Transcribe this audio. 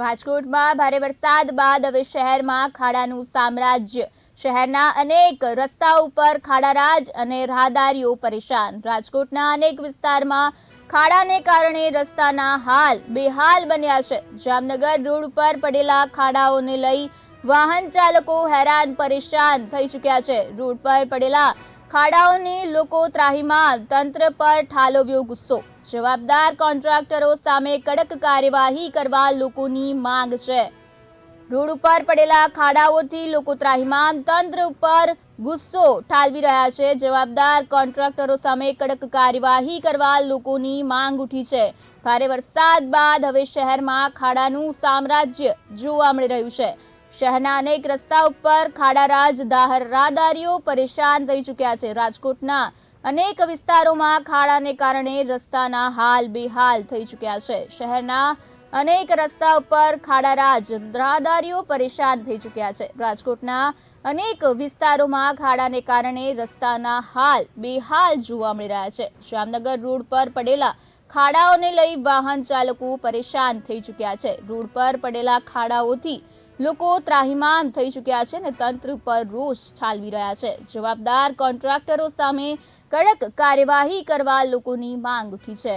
રાજકોટમાં ભારે વરસાદ બાદ હવે શહેરમાં ખાડાનું સામ્રાજ્ય. શહેરના અનેક રસ્તા ઉપર ખાડારાજ અને રાહદારીઓ પરેશાન. રાજકોટના અનેક વિસ્તારમાં ખાડાને કારણે રસ્તાના હાલ બેહાલ બન્યા છે. જામનગર રોડ ઉપર પડેલા ખાડાઓને લઈ વાહન ચાલકો હેરાન પરેશાન થઈ ચૂક્યા છે. રોડ પર પડેલા ખાડાઓની લોકો ત્રાહીમાલ, તંત્ર પર ઠાલવ્યો ગુસ્સો. જવાબદાર કોન્ટ્રાક્ટરો સામે કડક કાર્યવાહી કરવા લોકોની માંગ છે. રોડ ઉપર પડેલા ખાડાઓથી લોકો ત્રાહીમામ તંત્ર ઉપર ગુસ્સો ઠાલવી રહ્યા છે. જવાબદાર કોન્ટ્રાક્ટરો સામે કડક કાર્યવાહી કરવા લોકોની માંગ ઉઠી છે. ભારે વરસાદ બાદ હવે શહેરમાં ખાડાનું સામ્રાજ્ય જોવા મળી રહ્યું છે. શહેરના અનેક રસ્તા ઉપર ખાડારાજ રાહદારીઓ પરેશાન થઈ ચૂક્યા છે. રાજકોટના અનેક વિસ્તારોમાં ખાડાને કારણે રસ્તાના હાલ બેહાલ થઈ ચૂક્યા છે. શહેરના અનેક રસ્તા ઉપર ખાડારાજ રાહદારીઓ પરેશાન થઈ ચૂક્યા છે. રાજકોટના અનેક વિસ્તારોમાં ખાડાને કારણે રસ્તાના હાલ બેહાલ જોવા મળી રહ્યા છે. જામનગર રોડ પર પડેલા ખાડાઓને લઈ વાહન ચાલકો પરેશાન થઈ ચૂક્યા છે. રોડ પર પડેલા ખાડાઓથી લોકો ત્રાહિમામ થઈ ચૂક્યા છે અને તંત્ર પર રોષ ઠાલવી રહ્યા છે. જવાબદાર કોન્ટ્રાક્ટરો સામે કડક કાર્યવાહી કરવા લોકોની માંગ ઉઠી છે.